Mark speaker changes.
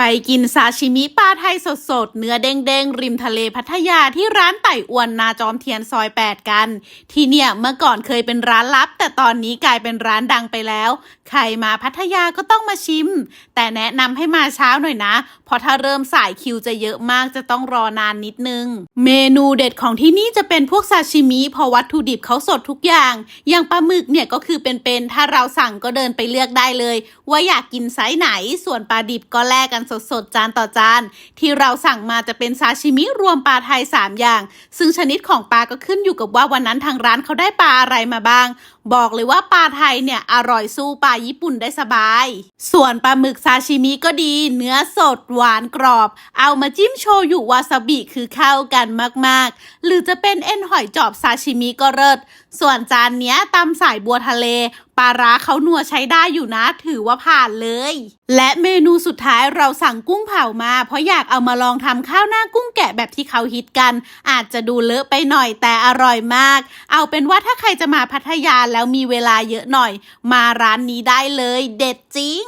Speaker 1: ไปกินซาชิมิปลาไทยสดๆ เนื้อเด้งๆ ริมทะเลพัทยาที่ร้านไต่อวนนาจอมเทียนซอย 8 กัน ที่เนี่ยเมื่อก่อนเคยเป็นร้านลับ แต่ตอนนี้กลายเป็นร้านดังไปแล้ว ใครมาพัทยาก็ต้องมาชิม แต่แนะนำให้มาเช้าหน่อยนะ เพราะถ้าเริ่มสายคิวจะเยอะมากจะต้องรอนานนิดนึง เมนูเด็ดของที่นี่จะเป็นพวกซาชิมิเพราะวัตถุดิบเขาสดทุกอย่าง อย่างปลาหมึกเนี่ยก็คือเป็นๆถ้าเราสั่งก็เดินไปเลือกได้เลย ว่าอยากกินไซส์ไหนส่วนปลาดิบก็แลกกันสดๆ จานต่อจาน ที่เราสั่งมาจะเป็นซาชิมิรวมปลาไทย 3 อย่าง ซึ่งชนิดของปลาก็ขึ้นอยู่กับว่าวันนั้นทางร้านเขาได้ปลาอะไรมาบ้าง บอกเลยว่าปลาไทยเนี่ยอร่อยสู้ปลาญี่ปุ่นได้สบาย ส่วนปลาหมึกซาชิมิก็ดี เนื้อสดหวานกรอบ เอามาจิ้มโชยุวาซาบิคือเข้ากันมากๆ หรือจะเป็นเอ็นหอยจอบซาชิมิก็เลิศส่วนจานเนี้ยตำสายบัวทะเล ปลาร้าเขานัวใช้ได้อยู่นะ ถือว่าผ่านเลย และเมนูสุดท้ายเราสั่งกุ้งเผามา เพราะอยากเอามาลองทำข้าวหน้ากุ้งแกะแบบที่เขาฮิตกัน อาจจะดูเลอะไปหน่อยแต่อร่อยมาก เอาเป็นว่าถ้าใครจะมาพัทยาแล้วมีเวลาเยอะหน่อย มาร้านนี้ได้เลย เด็ดจริง